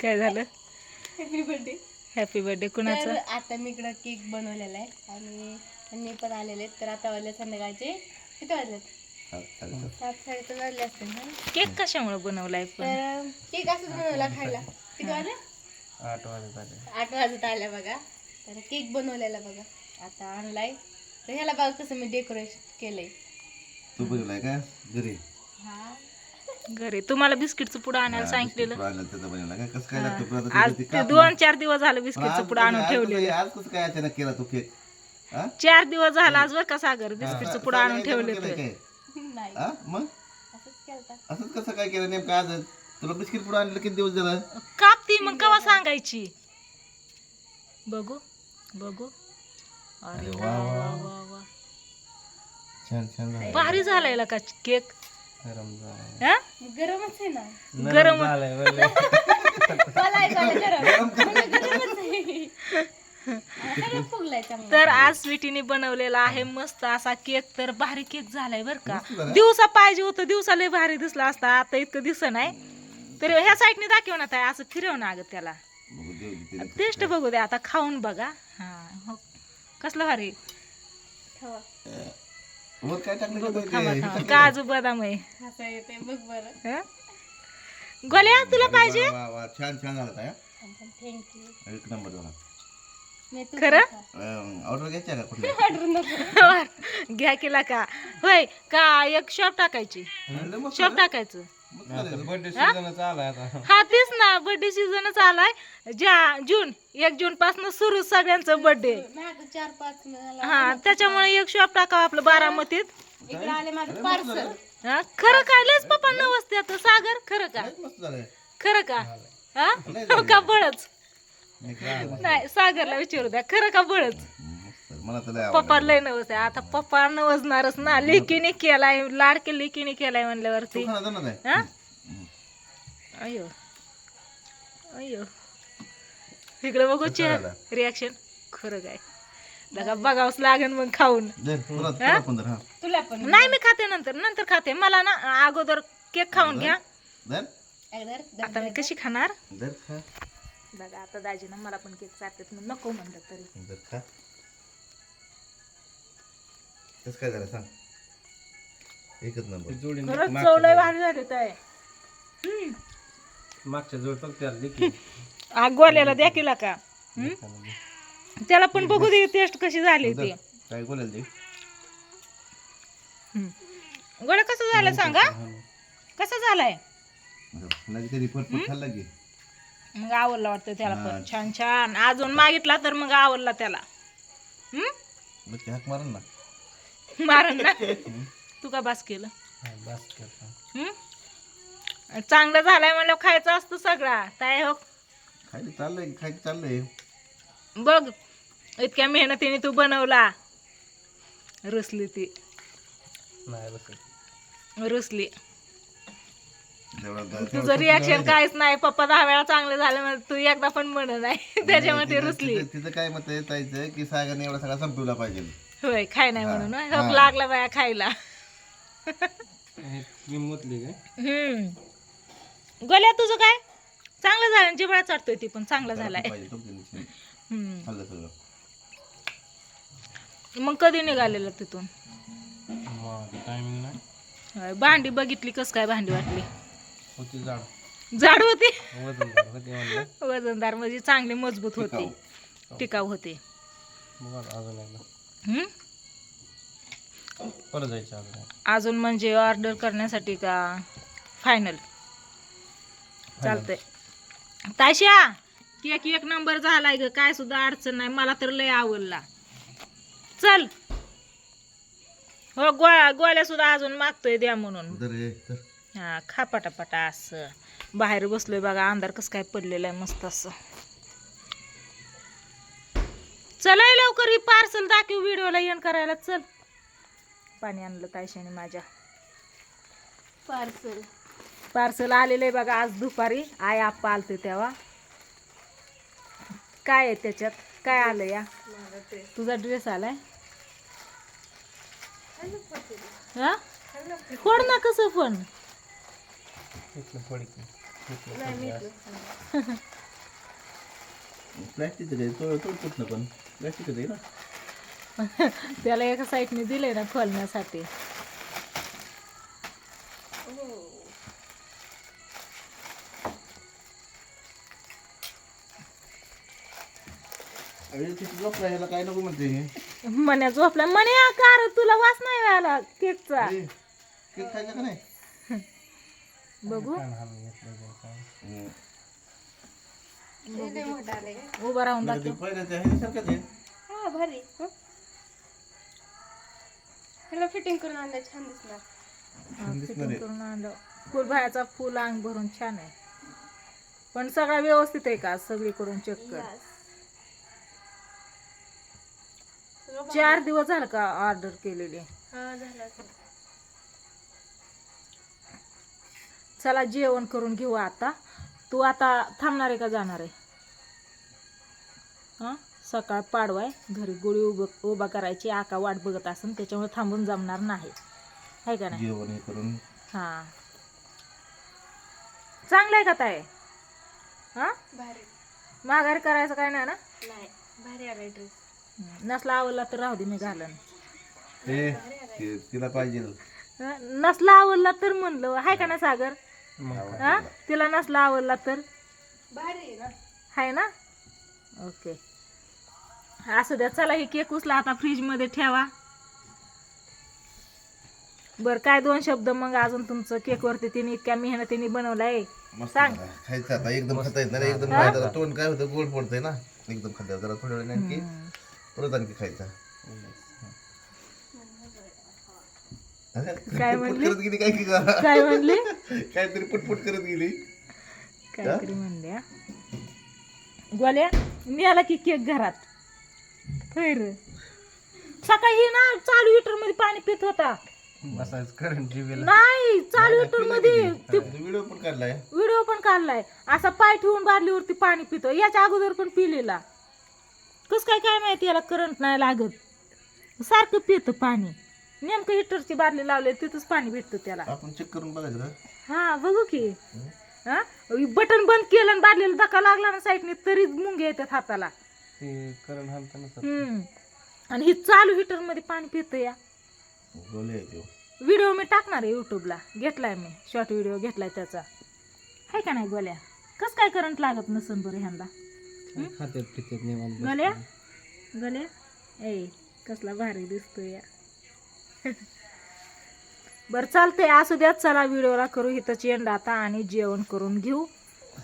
काय झालं? Happy birthday happy birthday तर कुणाचं आता मी इकडं केक बनवलेला आहे आणि त्यांनी पण आलेले आहेत. तर आता वाजले संध्याकाळचे. किती वाजले सात साडेसात वाजले असतील ना? केक कशामुळे बनवलाय पण? तर केक असंच बनवला खायला. किती वाजले? आठ वाजत आले. आठ वाजत आल्या बघा. तर केक बनवलेला बघा. आता आणलाय. तर ह्याला बघा कसं मी डेकोरेशन केलंय. तू बनवलाय का? घरी? हा. घरी. तुम्हाला बिस्किटचं पुढं आणायला सांगितलेलं. आज ते दोन चार दिवस झालं बिस्किटचं पुढं आणून ठेवलेलं. आज कसं काय अचानक केला तू केक? हा? चार दिवस झाला आज बरं का सागर? बिस्किटचं पुढं आणून सागर ठेवले केलंय ते काय? नाही. हा? मग? असंच कसं काय केलं नेमकं आज? तुला बिस्किट पुढे आणलं किती दिवस झालं? कापती मग कवा सांगायची? बघू बघू. अरे वा वा, वा. वा. वा वा. छान छान झालं. भारी झालाय का केक? गरम झालं हा? गरमच आहे ना. गरम मला ऐकायला गरम. मला गरमच आहे. सगळं फुगलाय चांगलं तर आज स्वीटीने बनवलेला आहे मस्त असा केक तर भारी केक झालाय बर का. मस्त झालाय. दिवसा पाहिजे होतं दिवसा लय भारी दिसला असता आता इतकं दिस नाही. तर ह्या साईडने दाखव ना ताई असं फिरव ना अगं त्याला. बघू देऊ दे तिला. टेस्ट बघू दे आता खाऊन बघा. हा हो. कसलं भारी? ठेवा. वर काय टाकलं बघू का थांबा ते? थांबा. काजू बदाम आहे हसा येते बघ बरं. हं? गोल्या तुला पाहिजे? वा, वा, वा. छान छान झालं काय थँक्यू एक नंबर झाला. मी तू खरं? ऑर्डर घ्यायची आहे का कुठली? ऑर्डर नको. घ्या केला का? होय का एक शॉप टाकायची? शॉप टाकायचं. हा तेच ना बर्थडे सीझनच आलाय. ज्या जून एक जून पासून सुरू सगळ्यांचं बर्थडे चार पाच हा त्याच्यामुळे एक शॉप टाकावं आपलं बारामतीत. इकडे आले माझं पार्सल हा खरं काय? लयच पप्पा नवसते आता सागर खरं का? खरं का? हा. का बळच? नाही सागरला विचारू द्या. खरं का बळच? पप्पा लय नवस आहे. आता पप्पा नवसणारच ना. लेकीने केलाय. लाडके लेकीने केलाय म्हणल्यावरती. हा? अयो अयो इकडे बघू झालं? रिॲक्शन खरं काय? लगा बघावंच लागेल मग खाऊन. हा? तुला पण नाही मी खाते नंतर. नंतर खाते. मला ना अगोदर केक खाऊन घ्या. आता मी कशी खाणार? दर खा. बघा आता दाजीनं मला पण केक चालतात मग नको म्हणलं तरी. दर खा. कसं काय झालं सांग. एकच नंबर. खरंच चव लय भारी झाली हम्म. मागच्या त्याला देखील गोल्याला द्या केला का? त्याला पण बघू दे टेस्ट कशी झाली ती. काय बोलायला हम्म. गोळ्या कसं झालं सांगा? कसं झालाय? लगे तरी फटफट खाल्ला की? मग आवडला वाटतं त्याला पण. हा. छान छान. अजून मागितला तर मग आवडला त्याला. हाक मारण ना. मारण ना. तू का बास केलं? बस करता. हम्म? चांगलं झालंय म्हणलं खायचं असतं सगळा. काय हो? खायला चाललंय खायचं चाललंय. बघ इतक्या मेहनतीने तू बनवला. रुसली ती. नाही बस रुसली. तुझं रिॲक्शन काहीच नाही. पप्पा दहा वेळा चांगलं झालं म्हणजे तू एकदा पण म्हण नाही. त्याच्यामध्ये रुसली. तिचं काय मत आहे ताईचं की सागरने एवढा सगळा संपवला पाहिजे. होय खाय नाही म्हणून होय. हा. लागला बाया खायला. काय? हम्म. गोल्या तुझं काय? चांगलं झालं जिबळा चढतोय ती पण चांगला झालाय. हम्म. खाल्लं सगळं. मग कधी निघालेलं तिथून? मग टायमिंग नाही. होय, भांडी बघितली कस काय भांडी वाटली? होती जाड. जाड होती? वजन झालं होते म्हणलं. वजनदार म्हणजे चांगली मजबूत होती. टिकाऊ. होते. बघा अजून एकदा. हम्म? परत जायचं अजून. अजून म्हणजे ऑर्डर करण्यासाठी का? फायनल चालतंय. ताशा केक एक नंबर झालाय ग. काय सुद्धा अडचण नाही. मला तर लय आवडला. चल. हो गोळ्या गोळ्या सुद्धा अजून मागतोय द्या म्हणून. हा खा पटापटा असं. बाहेर बसलोय बघा. अंधार कसं काय पडलेलं आहे मस्त असं. चलाय लवकर ही पार्सल दाखव व्हिडिओला येण करायला. चल. पाणी आणलं तायशाने माझ्या. पार्सल पार्सल आलेलं आहे बघा आज दुपारी. आई आप्पा आलते तेव्हा. काय आहे त्याच्यात? काय आलं या? तुझा ड्रेस आलाय? हा? फोड ना कसं पण त्याला एका साईडने दिले ना खोलण्यासाठी झोपला ह्याला काय नको म्हणते हे मन्या झोपला मन्या कार तुला वास नाही आला केकचा ए, केक खायचा का नाही बघू. हम्म. हे? उभा राहून नाही, दाखव ते पहिलं ते ह्याच्यासारखंच आहे हा भारी? ह्याला फिटिंग करून आणलं छान दिसणार हा, दिसणार fitting आहे. करून आणलं फुल बाहेरचा फुल अंग भरून छान आहे पण सगळा व्यवस्थित आहे का सगळीकडून चेक कर Yes. चार दिवस झालं का ऑर्डर केलेली? हा. चला जेवण करून घेऊ आता. तू आता थांबणार आहे का जाणार आहे? हा? सकाळ पाडवाय घरी गोळी उभ उभा करायची. आका वाट बघत असन त्याच्यामुळे थांबून जमणार नाही. आहे का नाही? जेवण हे करून. हा. चांगलं आहे का ताई? हा? भारी. माघारी करायचं काय नाही ना? नाही भारी आलाय ड्रेस नसला आवडला तर राहू दे मी घालन. ए ते तिला पाहिजे. नसला आवडला तर म्हणलं आहे का ना सागर? हा तिला नसला आवडला तर? भारी आहे ना. ओके. असू द्या चला हे केक उचला आता फ्रीजमध्ये ठेवा. बर काय दोन शब्द मग अजून तुमचं? केकवरती तिने इतक्या मेहनतीने बनवलाय. मस्त सांग. झाला. खायचं आता एकदम खाता येत नाही एकदम तोंड काय होतं गोड पडतंय ना. एकदम खाता जरा थोड्या वेळ आणखी. परत आणखी खायचा. काय म्हणली? करत गेली काय की काय म्हणले? काहीतरी पुटपुट करत गेली. काहीतरी म्हणल्या गोल्या मी आला की केक घरात. सकाळी ना चालू हिटरमध्ये पाणी पित होता. बसायचं करंट जीवेला नाही चालू हिटरमध्ये ते व्हिडिओ पण काढलाय. व्हिडिओ पण काढलाय. असा पाय ठेवून बादलीवरती पाणी पितो. याच्या अगोदर पण पिलेला. कस काय काय माहिती याला करंट नाही लागत. सारखं पितं पाणी. नेमकं हिटरची बादली लावली तिथंच पाणी भेटतं त्याला. आपण चेक करून बघायचं का? हा बघू की. हा? बटन बंद केलं आणि बादलीला धक्का लागला ना साईडने तरी मुंगे येतात हाताला. ते करंट हम्म. आणि ही चालू हिटरमध्ये पाणी पितं या. व्हिडिओ मी टाकणार आहे युट्यूबला घेतलाय मी. शॉर्ट व्हिडिओ घेतलाय त्याचा. आहे का नाही गोल्या? कस काय करंट लागत नसन बरं ह्यांना? खात्यात पित्यात निवांत गल्या गल्या ए कसला भारी दिसतोय या. बरं चालतंय. असू द्या चला व्हिडिओला करू इथंच एंड आता आणि जेवण करून घेऊ.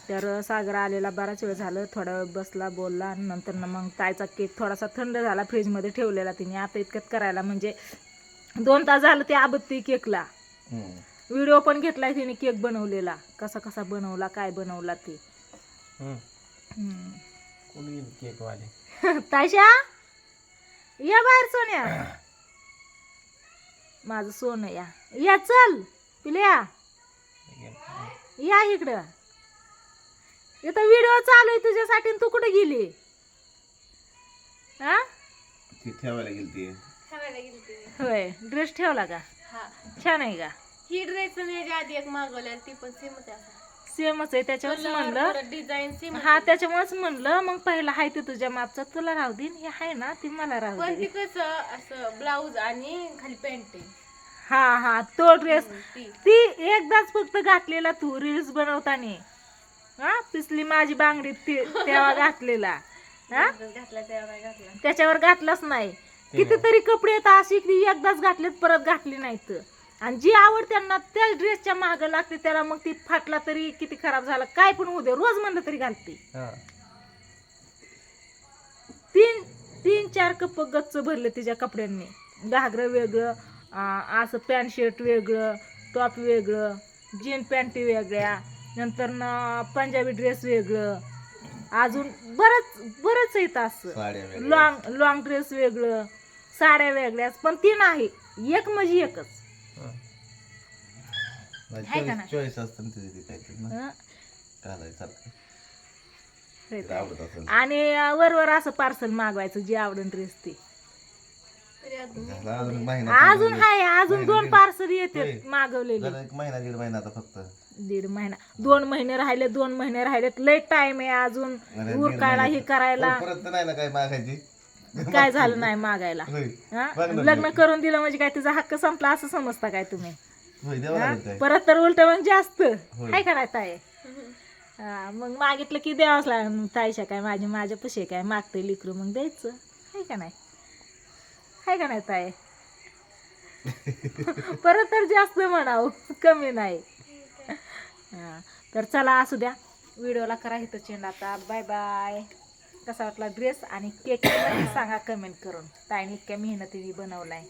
तर सागर आलेला बराच वेळ झालं थोडा वेळ बसला बोलला आणि नंतर ना मग तायचा केक थोडासा थंड झाला फ्रीजमध्ये ठेवलेला तिने. आता इतक्यात करायला म्हणजे दोन तास झालं ते आबत्ती केकला. हम्म. व्हिडिओ पण घेतलाय तिने केक बनवलेला. कसा कसा बनवला काय बनवला ते. हम्म. हम्म. कोणी केक वाले ताशा? या बाहेर सोन्या. माझं सोनं या. या चल. पिल्या या. इकडं. इथं व्हिडिओ चालू आहे तुझ्यासाठी आणि तू कुठे गेली? हा ती ठेवायला गेली ती ठेवायला गेली ती होय. ड्रेस ठेवला का? हा. छान आहे का? ही ड्रेस याच्या आधी एक मागवल्या ती पण सेमच आहे सेमच आहे त्याच्यावरच म्हणलं. डिझाईन सेम हा त्याच्यामुळेच म्हणलं मग पहिला हाय ते तुझ्या मापचा तुला राहू दे हे आहे ना ती मला राहू पण दे. ती कसं असं ब्लाऊज आणि खाली पॅन्ट आहे. हा हा तो ड्रेस ती. ती एकदाच फक्त घातलेला तू रील्स बनवताना. हा पिसली माझी बांगडी ती तेव्हा घातलेला. हा? घातला तेव्हा काय घातला. त्याच्यावर घातलाच नाही. कितीतरी कपडे आहेत अशी की एकदाच घातलेत परत घातली नाहीत. आणि जी आवड त्यांना त्या ड्रेसच्या मागं लागते त्याला मग ती फाटला तरी किती खराब झाला काय पण होऊ दे रोज म्हणलं तरी घालते. तीन तीन चार कप गच्च भरले तिच्या कपड्यांनी. घागरं वेगळं असं पॅन्ट शर्ट वेगळं टॉप वेगळं जीन पॅन्टी वेगळ्या नंतर ना पंजाबी ड्रेस वेगळं. अजून बरंच बरंच येत असं. लॉंग लॉंग ड्रेस वेगळं साड्या वेगळ्याच पण ती नाही एक म्हणजे एकच. हा. का choice असतं ना तिथे ते काहीतरी ना. हं? घालायचं सारखं. तिला आवडत असेल. आणि वरवर असं पार्सल मागवायचं जे आवडून ड्रेस ते. तरी अजून झाला अजून महिना अजून हाय अजून दोन पार्सल येते. मागवलेले. झाला एक महिना दीड महिना आता फक्त. दीड महिना. दोन महिने राहिले दोन महिने राहिलेत. लय टाइम आहे अजून उरकायला हे करायला. परत तर नाही ना काय मागायची? काय झालं नाही मागायला? हा? लग्न करून दिलं म्हणजे काय तुझा हक्क संपला असं समजता काय तुम्ही? हा? परत तर उलट मग जास्त. काय करायचं आहे हा, मग मागितलं की द्यावंच लागेल ताईशा काय माझी माझ्या पशी काय मागते लिकरू मग द्यायचं. हाय का नाही? हाय का नाही ताई? परत तर जास्त म्हणावं कमी नाही. हा, तर चला असू द्या. व्हिडिओला करा इथं चेंड आता. Bye bye. कसा वाटला ड्रेस आणि केक सांगा कमेंट करून. ताईने इतक्या मेहनतीने बनवलाय.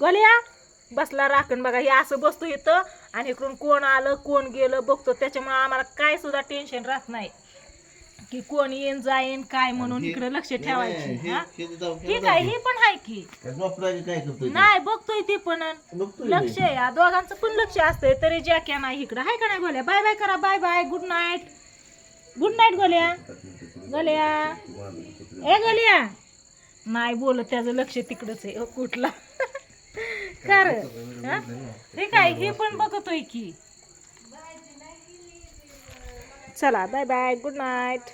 गोल्या बसला राखण बघा. हे असं बसतो इथं आणि इकडून कोण आलं कोण गेलं बघतो. त्याच्यामुळे आम्हाला काय सुद्धा टेन्शन राहत नाही. की कोण येईन जाईन काय म्हणून इकडे लक्ष ठेवायची. हे- ठीक आहे हे पण आहे की. काय काय? नाही बघतोय ते पण. लक्ष आहे. या दोघांचं पण लक्ष असतंय. तरी जॅक्या नाही इकडं. हाय का नाही गोल्या? बाय बाय करा. Bye bye. Good night good night गोल्या. गोल्या. ए गोल्या. नाही बोलत त्याचं लक्ष तिकडच आहे. कुठला? कर ते काय हे पण बघतोय की. चला बाय बाय गुड नाईट